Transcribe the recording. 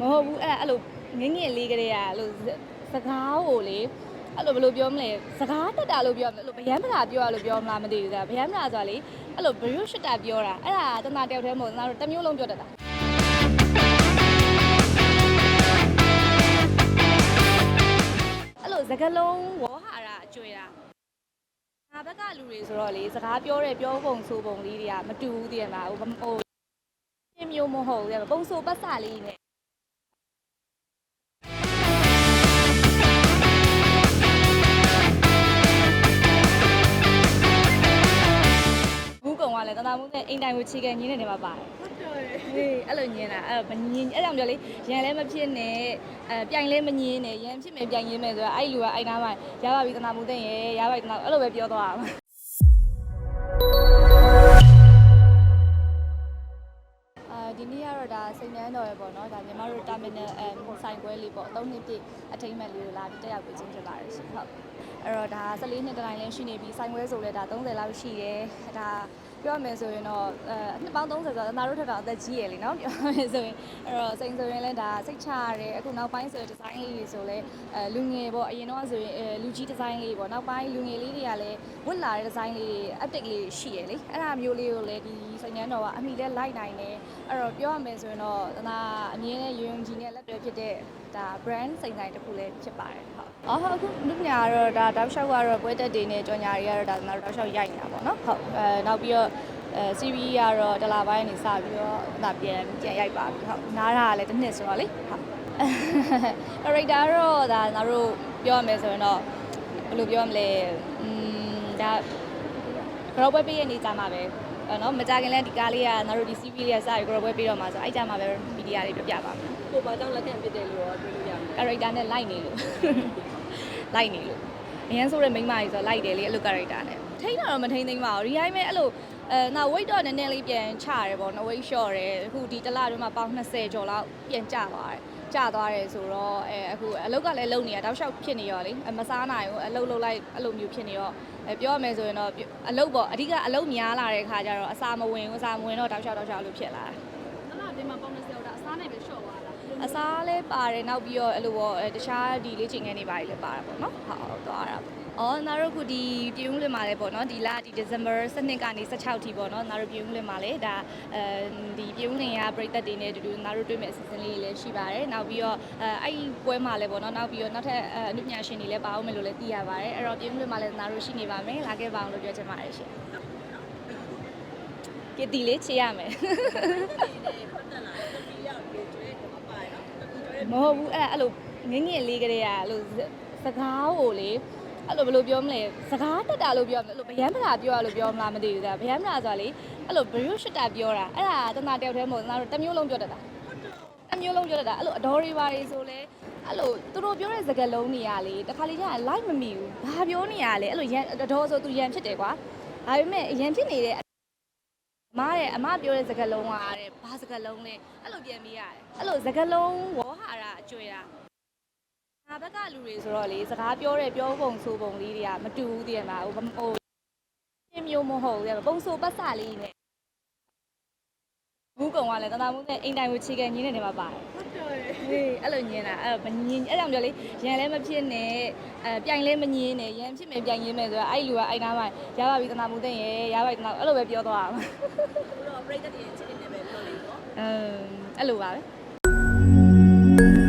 မဟုတ်ဘူးအဲ့အဲ့လိုငငယ်လေးကလေးကအဲ့လိုစကားကိုလေအဲ့လိုဘယ်လိုပြောမလဲစကားတက်တာလို့ပြောမလဲအဲ့လိုဗျမ်းမလာပြောရလို့ပြောမလားမသိဘူးဒါဗျမ်းမလာဆိုတာလေအဲ့လိုဘရုရှစ်တာပြောတာအဲ့ဒါတနာတယောက်တည်းမဟုတ်ဘူးငါတို့တစ်မျိုးလုံးပြောတတ်တာအဲ့လိုစကားလုံးဝေါ်ဟာရအကျွေးတာငါဘက်ကလူတွေဆိုတော့လေစကားပြောတဲ့ပြောပုံဆိုပုံလေးတွေကမတူဘူးတည်ရမှာဟိုဟိုပြ မျိုးမဟုတ်ဘူးတဲ့ပုံဆိုပတ်စလေးနဲ့ဘူးကုံကလည်းတနာမှုနဲ့အိမ်တိုင်ကိုခြေခံညင်းနေတယ်မှာပါတယ်ဟုတ်တယ်ဟေးအဲ့လိုညင်းတာအဲ့မညင်းအဲ့ကြောင့်ပြောလေရန်လည်းမဖြစ်နဲ့အဲပြိုင်လည်းမညင်းနဲ့ရန်ဖြစ်မယ်ပြိုင်ရင်းမယ်ဆိုတော့အဲ့လူကအဲ့နားမှာရပါပြီတနာမှုတဲ့ရရပါပြီတနာအဲ့လိုပဲပြောသွားတာ ဒီနေ့ကတော့ဒါစိတ်နှမ်းတော်ရယ်ပေါ့နော်ဒါညီမတို့ terminal အဲဆိုင်ပွဲလေးပေါ့၃နှစ်ပြည့်အထိမ့်မဲ့လေးကိုလာပြီးတက်ရောက်ပြီးချင်းဖြစ်ပါတယ်ရှင်ဟုတ်အဲ့တော့ဒါ14နှစ်တိုင်းလည်းရှိနေပြီဆိုင်ပွဲဆိုလဲဒါ30လောက်ရှိတယ်ဒါ ပြောရမယ်ဆိုရင်တော့အဲအနှစ်ပေါင်း30ဆိုတော့အနာတို့ထက်တော့အသက်ကြီးရယ်လीနော်ပြောရမယ်ဆိုရင်အဲ့တော့စိန်ဆိုရင်လည်းဒါစိတ်ချရတယ်အခုနောက်ပိုင်းဆိုရင်ဒီဇိုင်းလေးတွေဆိုလဲအဲလူငယ်ပေါ့အရင်တော့ဆိုရင်အဲလူကြီးဒီဇိုင်းလေးပေါ့နောက်ပိုင်းလူငယ်လေးတွေကလည်းဝတ်လာတဲ့ဒီဇိုင်းလေးတွေ update လေးရှိရယ်လေအဲ့ဒါမျိုးလေးကိုလည်းဒီစိတ်နှမ်းတော်ကအမိလဲလိုက်နိုင်တယ်အဲ့တော့ပြောရမယ်ဆိုရင်တော့ဒါအမြင်နဲ့ယုံကြည်နဲ့လက်တွဲဖြစ်တဲ့ဒါ brand စိန်ဆိုင်တစ်ခုလည်းဖြစ်ပါတယ်ဟုတ်အော်ဟုတ်အခုလူညာကတော့ဒါတောက်လျှောက်ကတော့ပွဲတက်တွေနဲ့ကြော်ညာတွေကတော့ဒါကျွန်တော်တို့တောက်လျှောက်ရိုက်နေတာပေါ့နော်ဟုတ်အဲနောက်ပြီးတော့ အဲ series ကတော့တလာပိုင်းနေစပြီးတော့ဒါပြန်ပြန်ရိုက်ပါပြီဟုတ်နားတာကလည်းတစ်နှစ်ဆိုတော့လေဟုတ် character တော့ဒါကျွန်တော်တို့ပြောရမယ်ဆိုရင်တော့ဘယ်လိုပြောရမလဲอืมဒါ group ပွဲပေးရနေကြမှာပဲအဲ့နော်မကြခင်လဲဒီကားလေးကငါတို့ဒီ CV လေးကစပြီး group ပွဲပေးတော့မှာဆိုအဲ့ကြမှာပဲမီဒီယာလေးပြပြပါမယ်ကိုဘာကြောင့်လက်ခံဖြစ်တယ်လို့ရောပြောလို့ရမလဲ character နဲ့လိုက်နေလို့လိုက်နေလို့အရင်ဆိုတဲ့မိန်းမကြီးဆိုလိုက်တယ်လေအဲ့လို character နဲ့ထိန်းတာတော့မထိန်းသိမ်းပါဘူးဒီတိုင်းပဲအဲ့လို အဲနောက် weight တော့နည်းနည်းလေးပြန်ချရတယ်ပေါ့နော် weight short တယ်အခုဒီတစ်လတွင်းမှာပေါင်20ကျော်လောက်ပြန်ကျသွားတယ်ကျသွားတယ်ဆိုတော့အဲအခုအလုတ်ကလည်းလုံနေတာတောက်လျှောက်ဖြစ်နေရောလေအမစားနိုင်ဘူးအလုတ်လုတ်လိုက်အဲ့လိုမျိုးဖြစ်နေရောအဲပြောရမယ်ဆိုရင်တော့အလုတ်ပေါ့အဓိကအလုတ်များလာတဲ့ခါကျတော့အစာမဝင်ဘူးအစာမဝင်တော့တောက်လျှောက်တောက်လျှောက်အဲ့လိုဖြစ်လာတာတလားဒီမှာပေါင်း20ရောက်တာအစားနိုင်ပဲရှော့သွားတာအစားလည်းပါတယ်နောက်ပြီးတော့အဲ့လိုပေါ့အဲတခြားဒီလေးချိန်ငယ်နေပါလေပါတာပေါ့နော်ဟုတ်သွားတာပေါ့ အော်နာတို့ခုဒီပြုံးလင်မှာလဲပေါ့နော်ဒီလဒီ December 7ကနေ16ထိပေါ့နော်နာတို့ပြုံးလင်မှာလဲဒါအဲဒီပြုံးလင်ရပြည်သက်တွေနဲ့တူတူနာတို့တွေ့မဲ့အစီအစဉ်လေးတွေလည်းရှိပါတယ်နောက်ပြီးတော့အဲအဲ့ဒီပွဲမှာလဲပေါ့နော်နောက်ပြီးတော့နောက်ထပ်အနုပညာရှင်တွေလည်းပါအောင်မယ်လို့လည်းသိရပါတယ်အဲ့တော့ပြုံးလင်မှာလဲနာတို့ရှိနေပါမယ်လာခဲ့ပါအောင်လို့ပြောချင်ပါတယ်ရှင်ကတီလေးချေရမယ်မဟုတ်ဘူးအဲ့အဲ့လိုငငယ်လေးကလေးကအဲ့လိုစကားကိုလေ အဲ့လိုဘယ်လိုပြောမလဲစကားတက်တာလို့ပြောမလဲအဲ့လိုဗျမ်းမလာပြောရလို့ပြောမလားမသိဘူးဒါဗျမ်းမလာဆိုတာလေအဲ့လိုဘရုရှစ်တာပြောတာအဲ့ဒါတနာတယောက်တည်းမဟုတ်ဘူးငါတို့တစ်မျိုးလုံးပြောတတ်တာတစ်မျိုးလုံးပြောတတ်တာအဲ့လိုအတော်တွေပါတွေဆိုလဲအဲ့လိုသူတို့ပြောတဲ့စကားလုံးတွေကလေတခါလေကျရင် live မမီဘူးဘာပြောနေရလဲအဲ့လိုရန်အတော်ဆိုသူရန်ဖြစ်တယ်ကွာဒါပေမဲ့ရန်ဖြစ်နေတဲ့အမတဲ့အမပြောတဲ့စကားလုံးကတဲ့ဘာစကားလုံးလဲအဲ့လိုပြန်ပြီးရတယ်အဲ့လိုစကားလုံးဝေါ်ဟာရအကျွေးတာ ငါဘက်ကလူတွေဆိုတော့လေစကားပြောတဲ့ပြောပုံဆိုပုံလေးတွေကမတူဘူးတည်ရမှာဟိုဟိုပြင်းမျိုးမဟုတ်ဘူးပုံဆိုပတ်စလေးနဲ့ဘူးကုံကလည်းတနာမှုနဲ့အိမ်တိုင်ကိုခြေခံညင်းနေတယ်မှာပါတယ်ဟုတ်တယ်ဟေးအဲ့လိုညင်းတာအဲ့မညင်းအဲ့ကြောင့်ပြောလေရန်လည်းမဖြစ်နဲ့အဲပြိုင်လည်းမညင်းနဲ့ရန်ဖြစ်မယ်ပြိုင်ရင်းမယ်ဆိုတော့အဲ့လူကအဲ့နားမှာရပါပြီတနာမှုတဲ့ရရပါပြီတနာအဲ့လိုပဲပြောသွားတာမှာဘုတော့ပြိတ္တတွေချင်းနေပဲပြောလို့ပေါ့အမ်အဲ့လိုပါပဲ